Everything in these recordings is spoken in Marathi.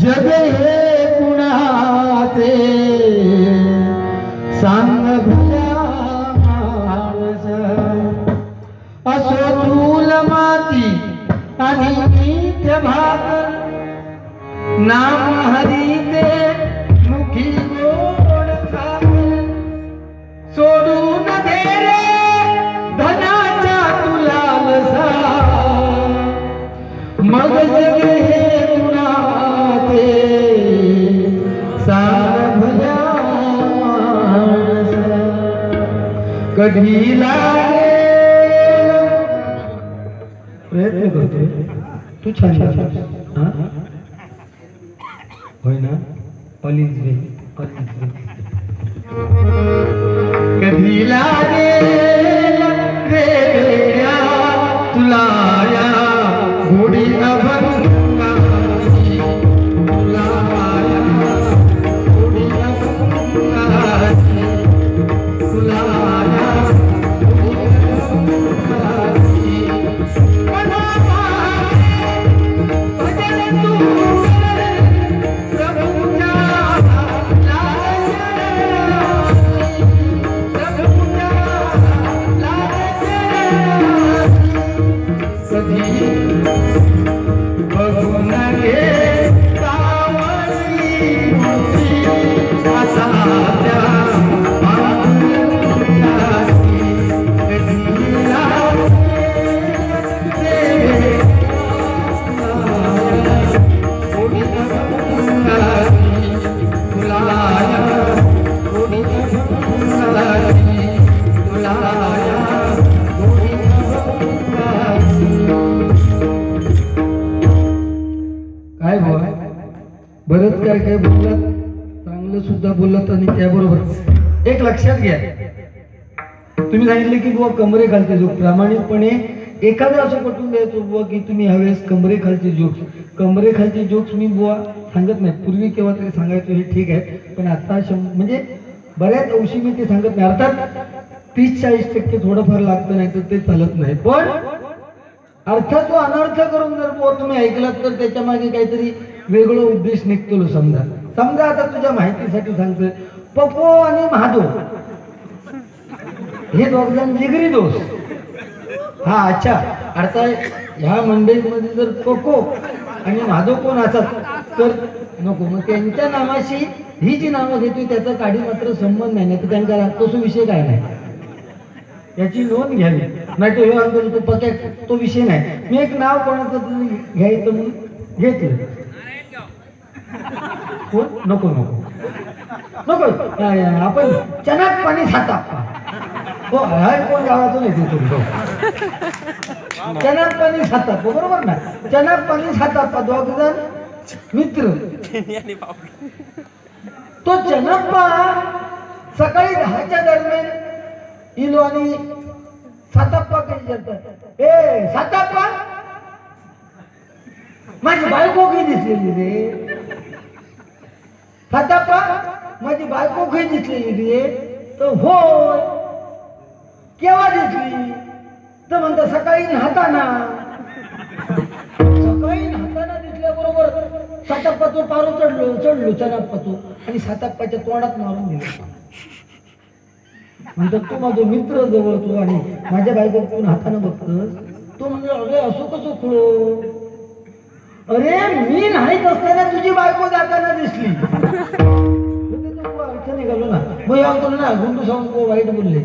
जग हे कुणाचे? सांग भल्या माणस. असो चूल माती आणि मीठ भाकर नाम हरी कधी प्रयत्न करतोय. तू छान? होय ना all is well all is well कधी सांगितले कमरे खालचे झोप. प्रामाणिकपणे एखादं असं पटवून द्यायचो बुवा की तुम्ही हवेस कमरे खालचे जोक्स कमरे खालचे जोक्स मी बुवा सांगत नाही. पूर्वी केव्हा तरी सांगायचो हे ठीक आहे. पण आता शं म्हणजे बऱ्याच अंशी मी ते सांगत नाही. अर्थात तीस चाळीस टक्के थोडंफार लागतं नाही तर ते चालत नाही. पण अर्थात तो अनर्थ करून जर बुवा तुम्ही ऐकलात तर त्याच्यामागे काहीतरी वेगळं उद्देश निघतो समजा. समजा आता तुझ्या माहितीसाठी सांगतोय. पप्पो आणि महादेव. हे दोघ जण जिगरी दोष हा अच्छा. अर्थात ह्या मंडळीमध्ये जर कोको आणि माधव कोण असत तर नको. मग त्यांच्या नावाशी ही जी नावं घेतोय त्याचा काडी मात्र संबंध नाही. नाही तर त्यांचा तसं विषय काय नाही. याची नोंद घ्यावी. नाही तो हे तो पक्या तो विषय नाही. मी एक नाव कोणाचं घ्यायचं म्हणून घेतलं. कोण? नको नको. नको. आपण चनाक पाणी साता तो हा कोण गावातून नाही तुमचं तुम्ही चनाक पाणी खातात हो, बरोबर ना? चनाक पाणी खातात दोघ जण मित्र. तो चनप्पा सकाळी दहाच्या दरम्यान इलो आणि साताप्पा काही जातात ए साताप्पा! माझी बायको खी दिसलेली रे. साताप्पा माझी बायको खी दिसलेली रे. तर होय केव्हा दिसली तर म्हणता सकाळी नाहताना सकाळी नाहताना दिसल्याबरोबर साताप्पा तो चढलो चढलो चनाप्पा तो आणि साताप्पाच्या तोंडात मारून गेलो. म्हणतो तू माझा मित्र जवळ तू आणि माझ्या बायको तू हातानं बघतोस तो म्हणजे अरे असो कसं खुळो. अरे मी नाहीत असताना तुझी बायको जाताना दिसली. अर्थ निघालो ना. मग या तुला ना गुंडू सांगून वाईट बोलले.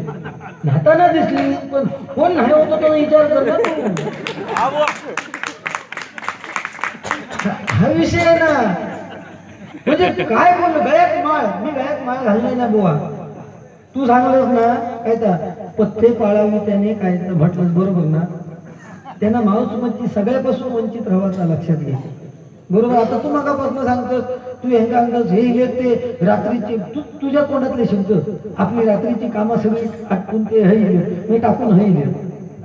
नाताना दिसली पण कोण नाही होतो तो विचार कर हा विषय आहे ना. म्हणजे काय बोल गळ्यात माळ मी गळ्यात माळ घालली ना बुवा. तू सांगलस ना काय तर पत्ते पाळावी त्याने काय म्हटलं बरोबर ना? त्यांना माणूस म्हणजे सगळ्यापासून वंचित राहायचा लक्षात घे. बरोबर आता तू मगापासून सांगतोस तू ह्यांना अंदाज हे हे ते रात्रीचे तू तुझ्या तोंडातले शब्द आपली रात्रीची कामं सगळी आटपून ते हे मी टाकून हे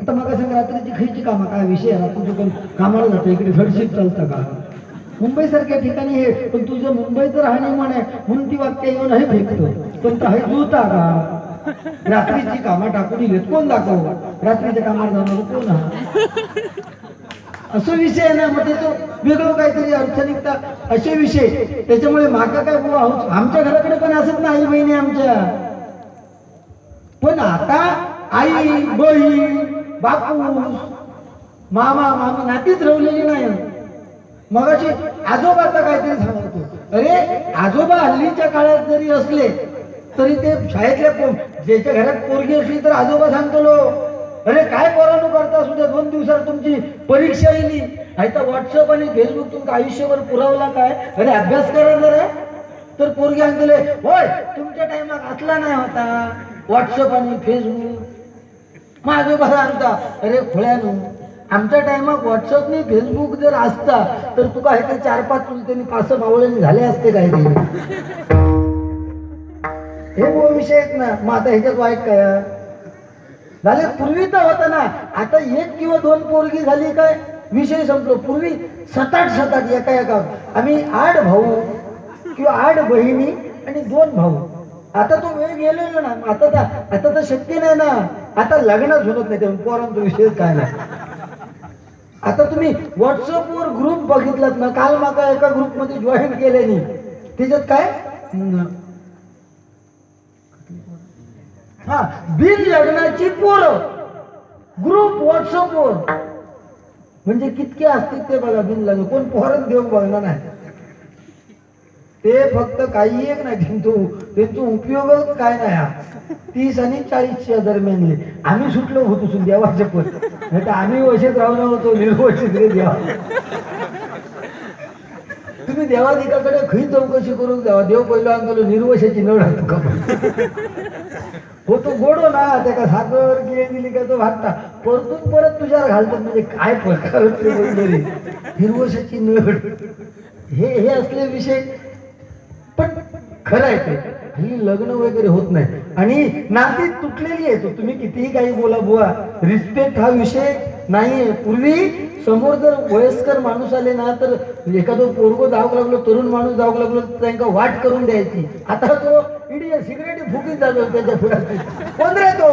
आता मग सांग रात्रीची खायची कामं काय विषय आहे? पण कामाला जातं इकडे झडशीत चालतं का? मुंबईसारख्या ठिकाणी हे पण तुझं मुंबईचं म्हण आहे म्हणून ती वाक्य येऊन हे फेकतो. पण तर हे जुळता का? रात्रीची कामं टाकून दिलेत कोण दाखव? रात्रीच्या कामाला जाणार कोण हा असं विषय आहे ना म्हणजे तो वेगळं काहीतरी अर्थ निघता. असे विषय. त्याच्यामुळे माका काय बुवा आमच्या घराकडे पण असत ना आई बहिणी आमच्या. पण आता आई बहीण बापू मामा मामी नातीच रवलेली नाही. मगाशी आजोबाचा काहीतरी सांगतो. अरे आजोबा हल्लीच्या काळात जरी असले तरी ते शाळेतल्या ज्याच्या घरात पोरगी असली तर आजोबा सांगतो लो. पोरानो सुद्धा दोन दिवसात तुमची परीक्षा येईल. नाही तर व्हॉट्सअप आणि फेसबुक तुमका आयुष्यभर पुरवला काय? अरे अभ्यास करा जरा. तर पोरगी गेले होय तुमच्या टाइमात असला नाही होता. व्हॉट्सअप आणि फेसबुक मग आजोबा सांगता अरे खुळ्यानो आमच्या टायमात व्हॉट्सअप नाही फेसबुक जर असता तर तुका हे काही चार पाच चुलत्यांनी पाच मावळ्यांनी झाले असते काय हे वो विषय आहेत ना. मग आता ह्याच्यात वाईट काय? झाले? पूर्वी तर होता ना. आता एक किंवा दोन पोरगी झाली काय? विषय संपलो. पूर्वी सताट सताट एका एका. आम्ही आठ भाऊ किंवा आठ बहिणी आणि दोन भाऊ. आता तो वेळ गेलेलो ना. आता तर आता तर शक्य नाही ना. आता लग्नच होत नाही पोरांचा विषय काय नाही. आता तुम्ही व्हॉट्सअपवर ग्रुप बघितलात ना. काल माका एका ग्रुपमध्ये जॉईन केल्याने. नाही त्याच्यात काय न- हा बिन लग्नाची पोरं. ग्रुप व्हॉट्सअपवर म्हणजे कितके असतील ते बघा बिन लग्न. कोण पोरच घेऊन बघणार नाही. ते फक्त काही एक नाही तू त्यांचा उपयोगच काय नाही हा. तीस आणि चाळीसच्या दरम्यानले आम्ही सुटलो होतो देवाच्या पण नाही तर आम्ही वशेत राहून होतो निर्वशित रे देवा. तुम्ही देवाधिकाकडे खरी चौकशी करून द्यावा देव पहिलं अंगलो निर्वशाची नळ हात हो तो गोडो ना त्याका साखर गिळे दिली का तो भागता परतून परत तुझ्यावर घालतात म्हणजे काय प्रकार होते निर्वशाची नळ. हे हे असले विषय. पण खरं आहे ते. हल्ली लग्न वगैरे होत नाही. आणि नाती तुटलेली आहे तो. तुम्ही कितीही काही बोला बुवा. रिस्पेक्ट हा विषय नाही पूर्वी समोर जर वयस्कर माणूस आले ना तर एखादं पोरगो धावक लागलो तरुण माणूस धावक लागलो तर त्यांना वाट करून द्यायची. आता तो इडिया सिगरेट फुकीत जातो त्याच्या पुढे. कोण रे तो?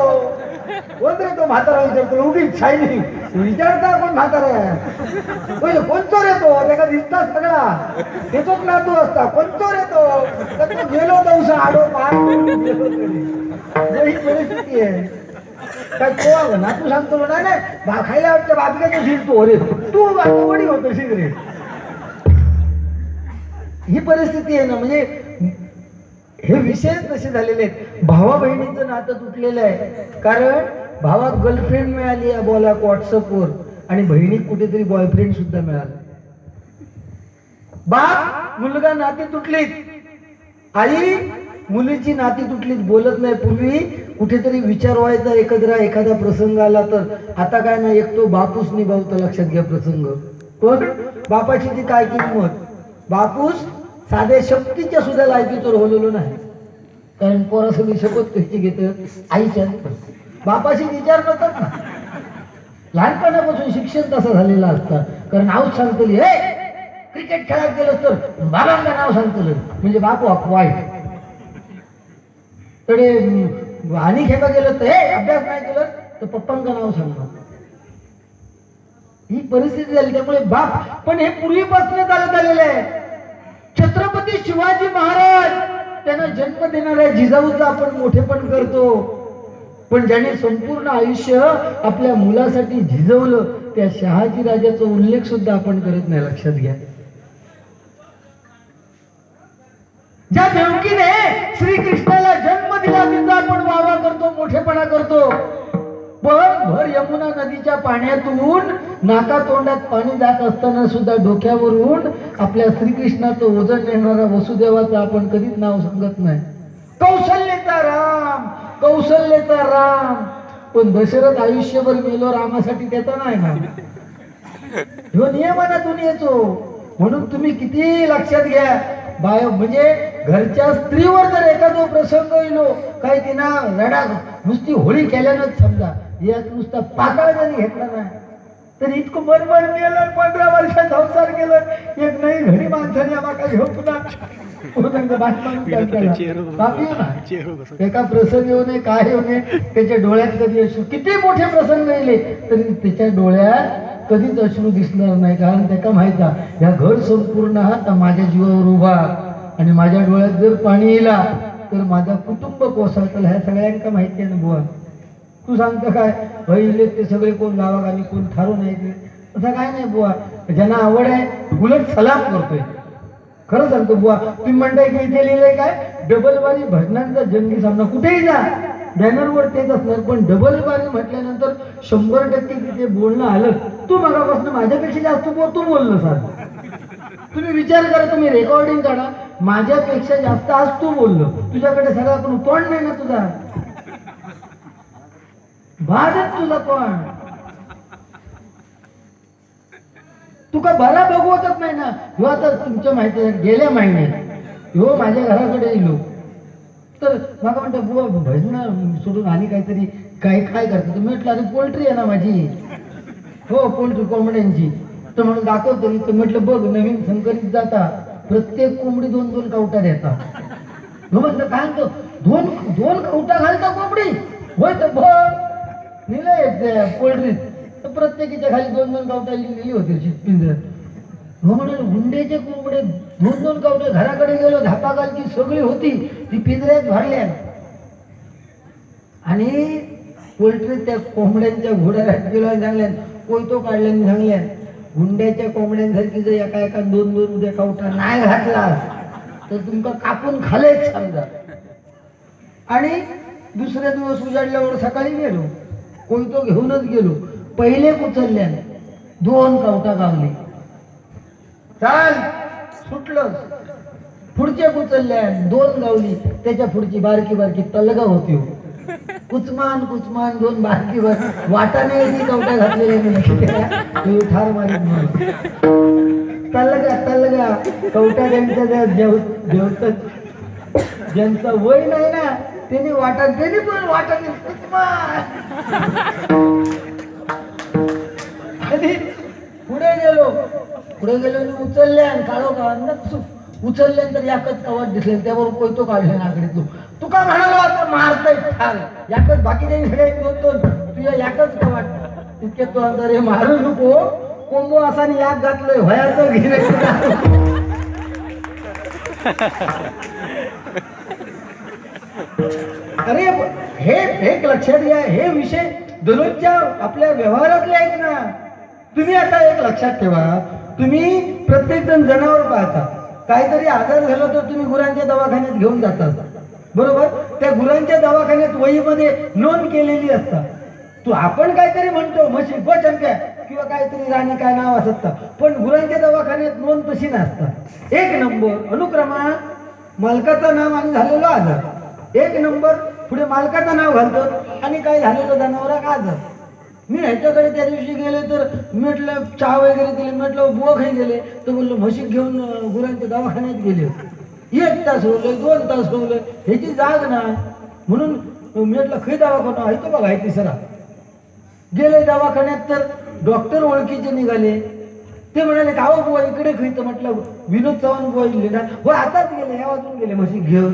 कोण रे तो म्हातारा? विचारतो उगीच शायनी विचारता कोण म्हातारा पहिले कोणतो रे तो? त्याला दिसता सगळा. त्याचोच नातू असता कोणतो रे तो? तर तो गेलो दवसा आडो पार. ही परिस्थिती आहे. काय तो नातू सांगतो ना नाही खायला वाटतं बाबीला शिरतो. अरे तू वडी होतो सिगरेट ही परिस्थिती आहे ना म्हणजे हे विषयच तसे झालेले आहेत. भावा बहिणीचं नातं तुटलेलं आहे. कारण भावा गर्लफ्रेंड मिळाली आहे बोला व्हॉट्सअपवर आणि बहिणीत कुठेतरी बॉयफ्रेंड सुद्धा मिळाला. बाप मुलगा नाती तुटलीत. आई मुलीची नाती तुटलीत बोलत नाही पूर्वी. कुठेतरी विचार व्हायचा एकत्र एखादा प्रसंग आला तर. आता काय नाही एक तो बापूस निभावतो लक्षात घ्या प्रसंग. पण बापाची ती काय किंमत? बापूस साध्या शक्तीच्या सुद्धा लायकीचं होलेलो नाही. कारण पोरासंगी शपथ कशी घेत? आईच्या बापाशी विचार करतात ना. लहानपणापासून शिक्षण तसं झालेलं असतं. कारण नाव सांगतली हे क्रिकेट खेळायला गेलं तर बाबांना नाव सांगतलं. म्हणजे बापू वाईट कडे अं, आणि खेळा गेलं तर हे अभ्यास नाही केलं तर पप्पांचं नाव सांगणार ही परिस्थिती झाली त्यामुळे बाप पण हे पूर्वीपासून चालत आलेलं आहे. छत्रपती शिवाजी महाराज त्यांना जन्म देणाऱ्या जिजाऊचा आपण मोठेपण करतो. पण ज्याने संपूर्ण आयुष्य आपल्या मुलासाठी झिजवलं त्या शहाजी राजाचा उल्लेख सुद्धा आपण करत नाही लक्षात घ्या. ज्या देवकीने श्रीकृष्णाला यमुना नदीच्या पाण्यातून नाका तोंडात पाणी जात असताना सुद्धा डोक्यावरून आपल्या श्रीकृष्णाचं वजन नेणारा वसुदेवाचं आपण कधीच नाव सांगत नाही. कौशल्यचा राम कौशल्यचा राम. पण दशरथ आयुष्यभर मेलो रामासाठी त्याचा नाही ना. ह्यो नियमानातून येतो. म्हणून तुम्ही किती लक्षात घ्या. बाय म्हणजे घरच्या स्त्रीवर जर एखादो प्रसंग येलो काही तिना रडा नुसती होळी केल्यानंच समजा. यात नुसता पाताळ जरी घेतला नाही तर इतकं बरोबर मिळालं पंधरा वर्षात संसार केलं एक नाही घरी माणसाने आम्हाला घेऊन पुन्हा. एका प्रसंग येऊ नये काय येऊ नये त्याच्या डोळ्यात कधी असो किती मोठे प्रसंग येले तरी त्याच्या डोळ्यात कधीच अश्रू दिसणार नाही. कारण त्याला माहीत आहे या घर संपूर्ण आता माझ्या जीवावर उभा आणि माझ्या डोळ्यात जर पाणी येला तर माझा कुटुंब कोसळतं ह्या सगळ्यांका माहिती आहे ना बुवा. तू सांगतो काय? पहिले ते सगळे कोण गावात आणि कोण ठरवून येते ते असं काय नाही बुवा. ज्यांना आवड आहे उलट सलाम करतोय. खरं सांगतो बुवा तुम्ही म्हणताय की इथे लिहिलंय काय? डबलबारी भजनांचा जंगी सामना. कुठेही जा. बॅनरवर तेच असणार. पण डबलबारी म्हटल्यानंतर शंभर टक्के तिथे बोलणं आलं. तू मगापासून माझ्यापेक्षा जास्त बुवा तू बोललं सर. तुम्ही विचार करा तुम्ही रेकॉर्डिंग करा माझ्यापेक्षा जास्त आज तू बोललो. तुझ्याकडे सगळा पण तोंड नाही ना तुझा. भारत तुला पण. तुका बरा बघवतच नाही ना. ह्यो आता तुमच्या माहिती गेल्या महिन्यात ह्यो माझ्या घराकडे येलो तर मला म्हणतो बुवा भजन सोडून आणि काहीतरी. काय काय करतो? तर म्हटलं अरे पोल्ट्री आहे ना माझी. हो पोल्ट्री कोंबड्यांची. तर म्हणून दाखवतो तर म्हटलं बघ नवीन संकरित जाता. प्रत्येक कोंबडी दोन दोन कवटा देता. हो काय म्हणतो? दोन दोन कवटा घालता कोंबडी? होय तर बघ. नेलंय पोल्ट्रीत तर प्रत्येकीच्या खाली दोन दोन कवटा लिहिली होती पिंजऱ्यात हो म्हणाल हुंडेचे कोंबडे दोन दोन गावटे घराकडे गेलो धापागालची सगळी होती ती पिंजऱ्यात भरल्या. आणि पोल्ट्रीत त्या कोंबड्यांच्या घोड्यात गेलो आणि सांगल्यान कोयतो काढल्याने सांगल्यान हुंड्याच्या कोंबड्यांसारखी जर एका एका दोन दोन उद्या कावटा नाही घातला तर तुमका कापून खालेच समजा. आणि दुसऱ्या दिवस उजाडल्यावर सकाळी गेलो. कोयतो घेऊनच गेलो. पहिले उचलल्याने दोन कवटा गावले. चाल सुटलं. पुढच्या कुचलल्या दोन गावली. त्याच्या पुढची बारकी बारकी तलगा होती हो. कुचमान कुचमान दोन बारकी बार वाटाने कवटा घातलेल्या मी ठार मारीत तलगा तलगा. कवटा त्यांच्या त्या ज्यांचं वय नाही ना त्यांनी वाटा त्यांनी पण वाटा पुढे गेलो. पुढे गेलो आणि उचलले आणि काळो का उचलले उचलल्यानंतर याकच कवच दिसले. त्यावर कोयतो काढले नाकडे तू तू का म्हणालो आता मारतय ठार. याकच बाकी काही सगळे दोन दोन. तुझ्या याकच कवाट तितके तो अंतर हे मारू नको. कोंबो असा आणि याक घातलोय भयाचं घेणे. अरे हे एक लक्षात घ्या हे विषय दररोजच्या आपल्या व्यवहारातले आहेत ना. तुम्ही आता एक लक्षात ठेवा. तुम्ही प्रत्येक जण जनावर पाहता. काहीतरी आजार झाला तर तुम्ही गुरांच्या दवाखान्यात घेऊन जाता. बरोबर? त्या गुरांच्या दवाखान्यात वहीमध्ये नोंद केलेली असतात तू आपण काहीतरी म्हणतो म्हशी बचन किंवा काहीतरी राणी काय नाव असत पण गुरांच्या दवाखान्यात नोंद तशी नसतात एक नंबर अनुक्रमांक मालकाचं नाव आणि झालेला आजार. एक नंबर पुढे मालकाचं नाव घालतो. आणि काय झालेलं जनावराक आजार मी ह्याच्याकडे त्या दिवशी गेले तर म्हटलं चहा वगैरे दिले म्हटलं बुवा खाई गेले. तर बोललो म्हशी घेऊन गुरांच्या दवाखान्यात गेले एक तास होलं दोन तास होलं ह्याची जाग ना. म्हणून म्हटलं खै दवाखाना? आहे तो बघा आहे तिसरा. गेले दवाखान्यात तर डॉक्टर ओळखीचे निघाले. ते म्हणाले का हो बुवा इकडे खै? म्हटलं विनोद चव्हाण बुवा इले ना. हो आताच गेले या वाजून गेले म्हशी घेऊन.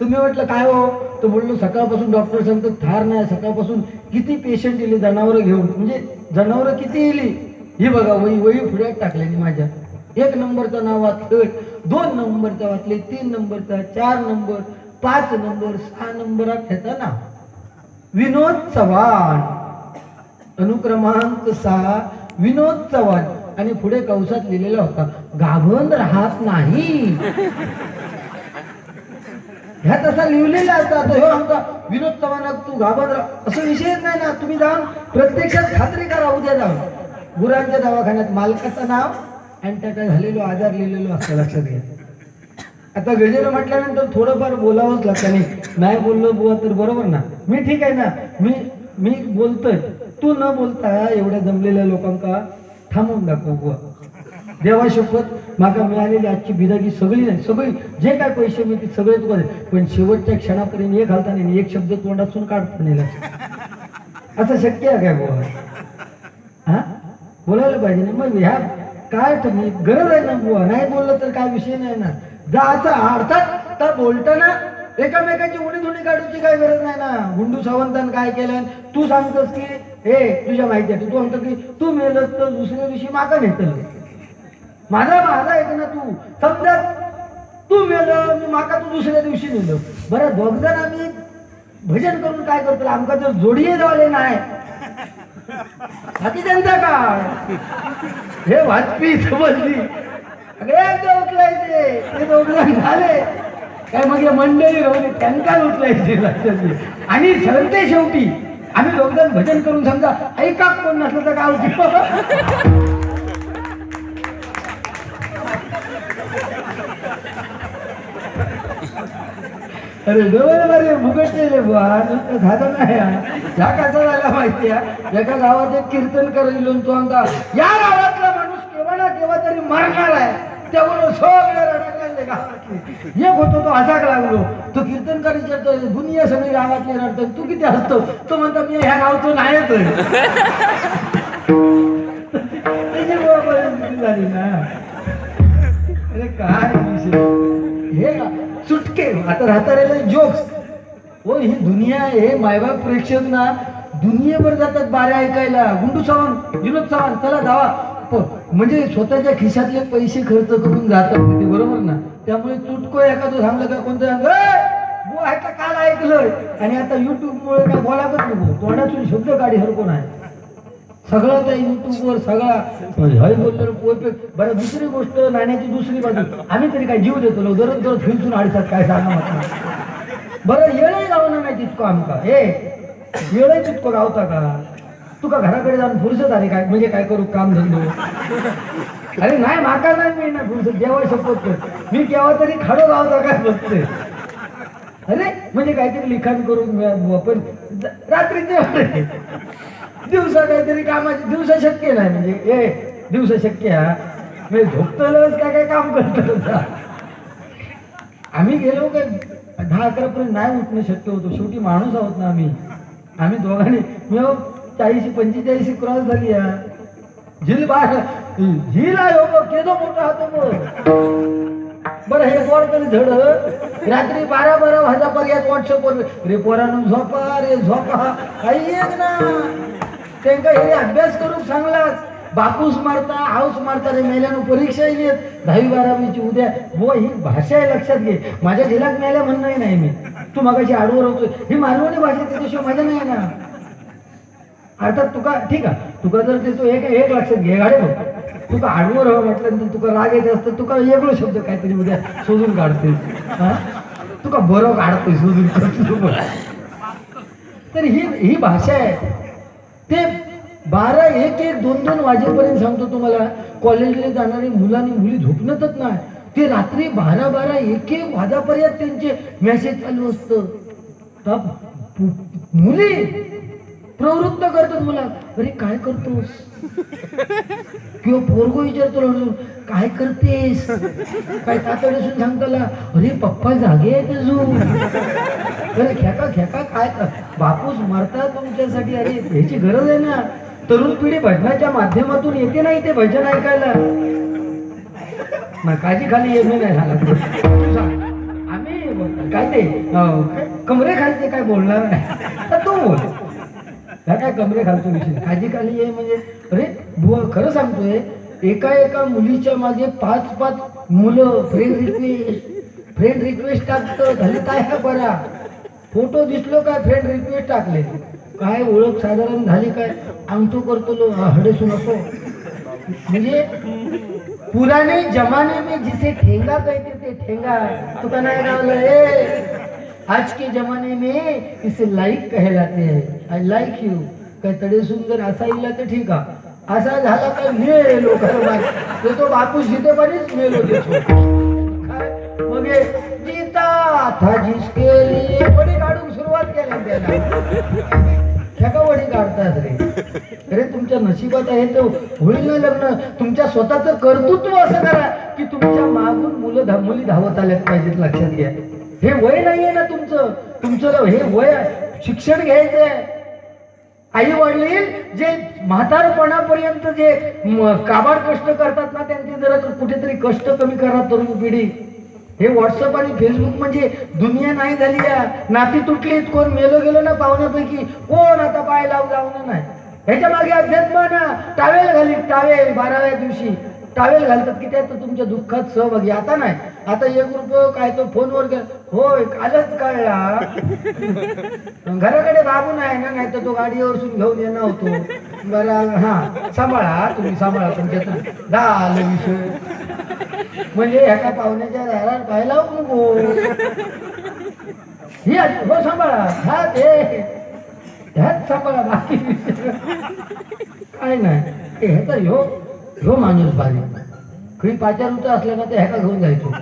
तुम्ही म्हटलं काय हो? तर बोललो सकाळपासून डॉक्टर सांगतो थार नाही सकाळपासून किती पेशंट येले जनावरं घेऊन. म्हणजे जनावरं किती येली? ही बघा वही वही फुड्यात टाकलेली माझ्या. एक नंबरचं नाव वाचलं दोन नंबरचा वाचले तीन नंबरचा चार नंबर पाच नंबर सहा नंबरात त्याचं नाव. विनोद चव्हाण. अनुक्रमांक सहा विनोद चव्हाण. आणि पुढे कवसात लिहिलेला होता गाभण राहत नाही. ह्या तसा लिहिलेला असतात हो आमचा विनोद चव्हाण तू घाबरला. असं विषयच नाही ना. तुम्ही जाऊन प्रत्यक्षात खात्री करा उद्या जाऊन. गुरांच्या दवाखान्यात मालकाचं नाव आणि त्या काय झालेलो आजार लिहिलेलो असतं लक्षात घ्या. आता गजेर म्हटल्यानंतर थोडंफार बोलावंच लागतं नाही नाही बोललो बुवा तर बरोबर ना. मी ठीक आहे ना. मी मी बोलतोय. तू न बोलता एवढ्या जमलेल्या लोकांका थांबवून दाखव बुवा. देवा शपथ. माका मिळालेली आजची बिदागी सगळी नाही. सगळी जे काय पैसे मिळतील सगळे तुला पण शेवटच्या क्षणापर्यंत एक घालता नाही एक शब्द तोंडातून काढता नाही असं शक्य आहे काय बुवा? हा? बोलायला पाहिजे ना. मग ह्या काय तुम्ही गरज आहे ना बुवा. नाही बोललं तर काय विषय नाही ना. जायचा अर्थात तर बोलताना एकामेकाची उडी धुणी काढूची काय गरज नाही ना. गुंडू सावंतान काय केलं तू सांगतोस की हे तुझ्या माहिती आहे. तू म्हणतो की तू मेलस तर दुसऱ्या दिवशी माका नेतल. माझा माझा आहे ना तू? समजा तू मेलं मी माका तू दुसऱ्या दिवशी नेलं. बरं दोघ जण आम्ही भजन करून काय करतो? आमका जर जोडीये जावले नाही. हाती त्यांचा का हे वाजपी समजली सगळ्यांना उठलायचे. ते दोघं झाले. काय मग या मंडळी राहून त्यांना उठलायचे लक्षात आणि सरते शेवटी. आम्ही दोघजण भजन करून समजा ऐका कोण नसलं तर काय उपयोग अरे डोळे अरे मुगटलेले बुवा नुसतं झालं नाही ह्या कसा झाला माहिती आहे? एका गावात एक कीर्तन करायला तो आमचा या गावातला माणूस केव्हा ना केव्हा तरी मरणार आहे. त्यामुळे सगळे रडकले गावातले. एक होतो तो असाक लागलो. तो कीर्तन करायचे दुनिया सगळी गावातली रडतो. तू किती हसतो? तो म्हणतो मी ह्या गावचो नाहीच आहे." झाली ना. अरे काय विषय? हे ना, आता राहता राहिले जोक्स हो ही दुनिया हे मायबाप प्रेक्षक ना दुनियेभर जातात बाऱ्या ऐकायला. गुंडू चव्हाण विनोद चव्हाण चला धावा. म्हणजे स्वतःच्या खिशातले पैसे खर्च करून जातात ते बरोबर ना? त्यामुळे चुटको एखादं सांगलं का कोणतं सांगलं? काल ऐकलंय. आणि आता युट्यूब मुळे काय बोलागत नको. तोंडातून शब्द काढी हर कोण आहे. सगळं त्या युट्यूबवर सगळा म्हणजे हय बोललं बरं दुसरी गोष्ट नाण्याची दुसरी बाजू. आम्ही तरी काय जीव देतो लोक. दररोज दररोज फिरसून आडसात काय सांगा बरं येळही गावना नाही तितकं आमका. हे येळही तितकं गावता का? तुका घराकडे जाऊन फुरसत आली काय? म्हणजे काय करू? काम धंदो. अरे नाही माका नाही मिळणार फुरसत. देवा शपथ कर. मी केव्हा तरी खडो गावता काय बघते अरे म्हणजे काहीतरी लिखाण करून पण रात्री जेवण दिवसा काहीतरी कामाची दिवसा शक्य नाही म्हणजे ए दिवसा शक्य हा. म्हणजे झोपतलंच काय काय काम करत आम्ही गेलो काय दहा अकरा पर्यंत नाही उठणं शक्य होतो. शेवटी माणूस आहोत ना आम्ही. आम्ही दोघांनी मी चाळीशी पंचेचाळीशी क्रॉस झाली या झील बाहेर झील आहे हो केदो मोठा होतो बरं हे कोण तरी धड रात्री बारा बारा वाजा वाजापर्यंत व्हॉट्सअपवर रे पोरानं झोपा रे झोपा. काही एक ना त्यांना हे अभ्यास करून सांगलाच बापूस मारता हाऊस मारता रे मेल्यानं परीक्षाही येत दहावी बारावीची उद्या. बुवा ही भाषा आहे लक्षात घे. माझ्या झिलात मेल्या म्हणणंही नाही मी. तू मगाशी आडवर होतो ही मालवणी भाषा त्याच्याशिवाय माझ्या नाही ना अर्थात तुका ठीक आहे. तुका जर ते तो एक एक लक्षात घे. गाडे बघ. तुका आडवर हवं म्हटलं तुका राग येत असतं. तुका वेगळं शब्द काहीतरी उद्या शोधून काढते हा? तुका बरं काढतोय. शोधून तर ही ही भाषा आहे. ते बारा एक एक दोन दोन वाजेपर्यंत सांगतो तुम्हाला कॉलेजला जाणारी मुलांनी मुली झोपणतच नाही. ते रात्री बारा बारा एक एक वाजापर्यंत त्यांचे मेसेज चालू असतं. मुली प्रवृत्त करतात मुला. अरे काय करतोस? किंवा पोरगो विचारतो रडून, काय करतेस? काय तातडीसून सांगताला अरे पप्पा जागे आहे तुझू अरे खेका खेका काय बापूस मरता तुमच्यासाठी. अरे ह्याची गरज आहे ना. तरुण पिढी भजनाच्या माध्यमातून येते नाही ते भजन ऐकायला. काळजी खाली येणे नाही झाला आम्ही काय ते? कमरे खाली ते काय बोलणार नाही. तर तू बोल. ह्या काय कमरे घालतो विषय? काळजी काळजी आहे म्हणजे. अरे बुवा खरं सांगतोय एका एका मुलीच्या मागे पाच पाच मुलं फ्रेंड रिक्वेस्ट फ्रेंड रिक्वेस्ट टाकतं झाले काय हा बरा? फोटो दिसलो काय फ्रेंड रिक्वेस्ट टाकले? काय ओळख साधारण झाली काय? आमतो करतो लो हडेसू नको. म्हणजे पुराने जमाने में जिसे ठेंगा कहते थे ठेंगा. तो का नाही गावलं ए! आज के जमाने में इसे लाईक कहलाते हैं। आय लाईक यू काय तडे सुंदर असा इला तर ठीक आहे असा झाला काय मेलो खरं तो तो बापू जितेपणीच मेलो देतो मग जीता था जिसके लिए वडी काढून सुरुवात केली त्याला का वडी काढतात रे? अरे तुमच्या नशिबात आहे तर होईल ना लग्न। तुमच्या स्वतःचं कर्तृत्व असं करा की तुमच्या मागून मुलं धा मुली धावत आल्यात पाहिजेत लक्षात घ्या. हे वय नाहीये ना तुमचं. तुमचं हे वय शिक्षण घ्यायचं आहे आई वडील जे म्हातारपणापर्यंत जे काबाड कष्ट करतात ना त्यांचे जरा कुठेतरी कष्ट कमी करा तरुण पिढी. हे व्हॉट्सअप आणि फेसबुक म्हणजे दुनिया नाही झाली या. नाती तुटलीत कोण मेलो गेलो ना पाहुण्यापैकी कोण आता पाय लाव जाऊन नाही. ह्याच्या मागे अध्यात्म ना टावेल घालीत टावेल बाराव्या दिवशी. टावेल घालतात की त्यात तुमच्या दुःखात सहभागी. आता नाही. आता एक रुपये काय तो फोनवर गेला होय कालच कळला. घराकडे बाबू नाही ना नाही तर तो गाडीवरसून घेऊन येणार होतो. बरं हा सांभाळा तुम्ही सांभाळा तुमच्यात झालं विषय. म्हणजे ह्याच्या पाहुण्याच्या दारात पाहायला नको? ही हो सांभाळा. हा ते. ह्याच सांभाळा बाकी काय नाही. ह्याचा ह्यो ह्यो माणूस भारी खरी पाचार उतर असल्या का ते ह्याका घेऊन जायचो.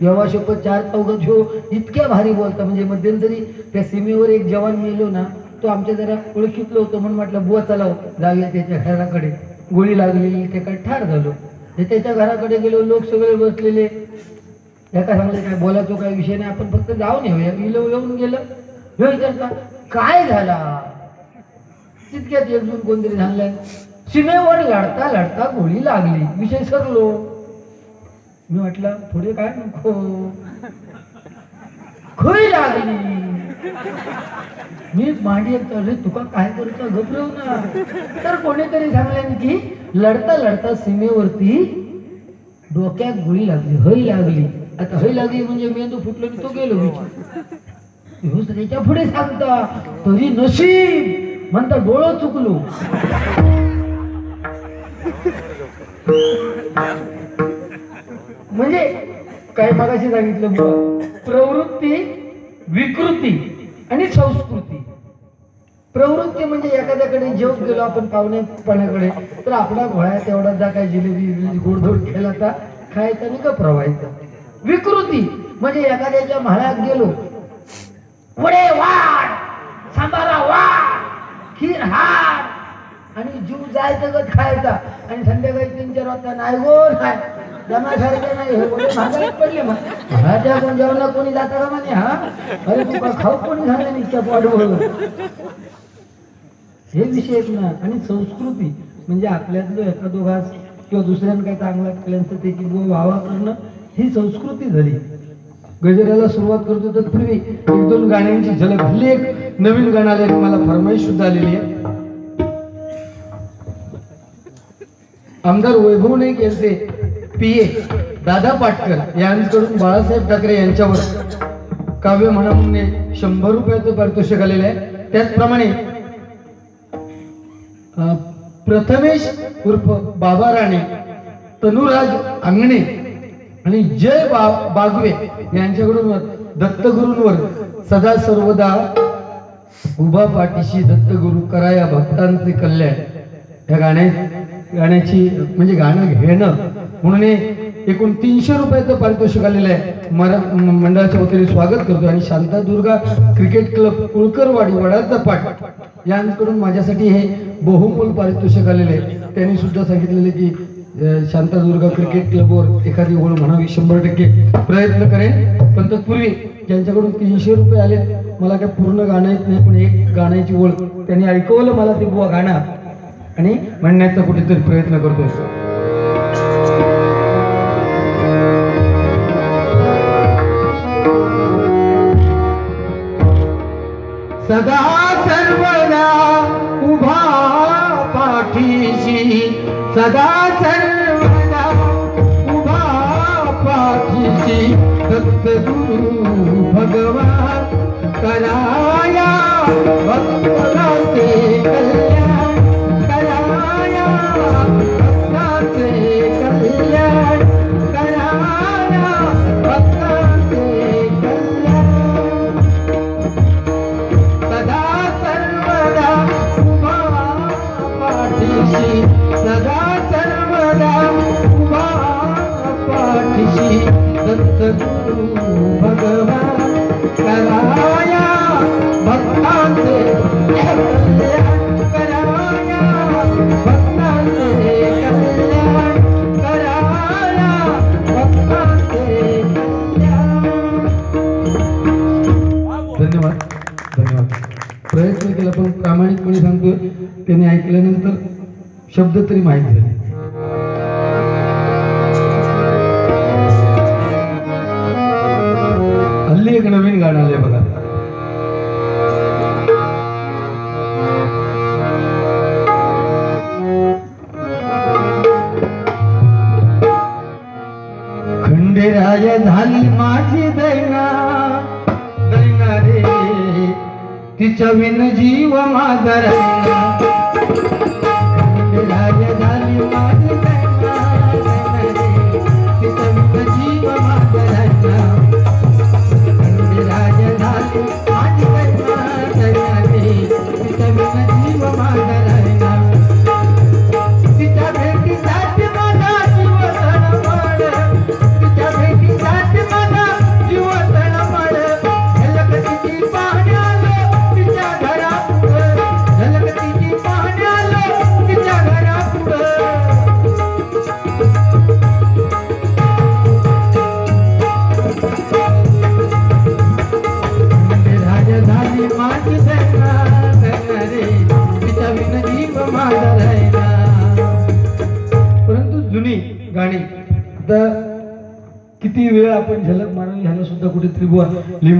जेव्हा शपथ चार चौघात ह्यो इतक्या भारी बोलता. म्हणजे मध्यंतरी त्या सीमेवर एक जवान मेलो ना तो आमच्या जरा ओळखीतलं होतं म्हणून म्हटलं बुवा चला हो, जाऊया त्याच्या घराकडे. गोळी लागलेली त्याकडे ठार झालो. ते त्याच्या घराकडे गेलो लोक सगळे बसलेले. एका सांगले काय बोलायचो काय विषय नाही आपण फक्त जाऊन येऊया. इलो येऊन गेलं. हे विचारता काय झाला? तितक्यात एकजून कोणतरी सांगलाय सीमेवर लढता लढता गोळी लागली. विषय सरलो. मी म्हटलं पुढे काय नको. खोई लागली. मी मांडी अरे तुका काय करतो घबरव ना. तर कोणीतरी सांगल्याने की लढता लढता सीमेवरती डोक्यात गोळी लागली हई लागली. आता हई लागली म्हणजे मेंदू फुटलो की तो गेलो. विचार त्याच्या पुढे सांगता तरी नशीब म्हणता डोळं चुकलो. म्हणजे काय मागाशी सांगितलं प्रवृत्ती विकृती आणि संस्कृती. प्रवृत्ती म्हणजे एखाद्याकडे जेव गेलो आपण पाहुण्यापणाकडे तर आपला घोळ्यात तेवढा जा काय जिलेबी गोडधोड केला तर खायचा आणि का प्रवायचा विकृती म्हणजे एखाद्याच्या म्हाळ्यात गेलो. वडे वाढ सांबारा वाढ खीर हाड आणि जीव जायचं गत खायचा? आणि संध्याकाळी तीन चार वाजता नाही गो नाही जमासारखे नाही हे वडे महागात पडले मग. महाराजा कोण जेवणा कोणी जाता का म्हणे हा? अरे तू खाऊ कोणी झालं नाही इतक्या पाठवलं हे विषय आहेत ना आणि संस्कृती म्हणजे आपल्यातलं एका घास किंवा दुसऱ्यानं काही चांगला केल्यानंतर त्याची गो वावा करणं ही संस्कृती झाली. गजराला सुरुवात करतो तर पूर्वी एक दोन गाण्यांची झलक. हल्ली एक नवीन गाणं आलं मला फरमाईश सुद्धा आलेली आहे. आमदार वैभव नाईक यांचे पी ए दादा पाटकर यांकडून बाळासाहेब ठाकरे यांच्यावर काव्य म्हणा म्हणून शंभर रुपयाचं पारितोषिक आलेलं आहे. त्याचप्रमाणे अं, प्रथमेश उर्फ बाबा राणे तनुराज अंगणे आणि जय बा बागवे यांच्याकडून दत्तगुरूंवर सदा सर्वदा उभा पाठीशी दत्तगुरु करा या भक्तांचे कल्याण. या गाण्या गाण्याची म्हणजे गाणं घेणं म्हणून एकूण तीनशे रुपयाचं पारितोषिक आलेलं आहे. मरा मंडळाच्या वतीने स्वागत करतो आणि शांतादुर्गा क्रिकेट क्लब कुळकरवाडी वडाचा पाठ यांकडून माझ्यासाठी हे बहुमोल पारितोषिक आलेले आहे. त्यांनी सुद्धा सांगितलेले की शांतादुर्गा क्रिकेट क्लबवर एखादी ओळ म्हणावी शंभर टक्के प्रयत्न करेन. पण तत्पूर्वी ज्यांच्याकडून तीनशे रुपये आले. मला काय पूर्ण गाणं येत नाही पण एक गाण्याची ओळ त्यांनी ऐकवलं मला ते बुवा गाणं. आणि म्हणण्याचा कुठेतरी प्रयत्न करतोय. सदा सर्वदा उभा पाठीशी सदा सर्वदा उभा पाठीशी दत्तगुरु भगवान कराया भक्तला दत्तगुरु भगवान कराया भक्तांचे कराया भक्तांचे कल्याण कराया भक्तांचे धन्यवाद. धन्यवाद. प्रयत्न केला पण प्रामाणिकपणे सांगतोय. त्याने ऐकल्यानंतर शब्द तरी माहीत झाले. तिच्या विन जीव माझा राहिना सुद्धा कुठेतरी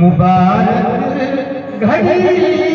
मुबारक घड़ी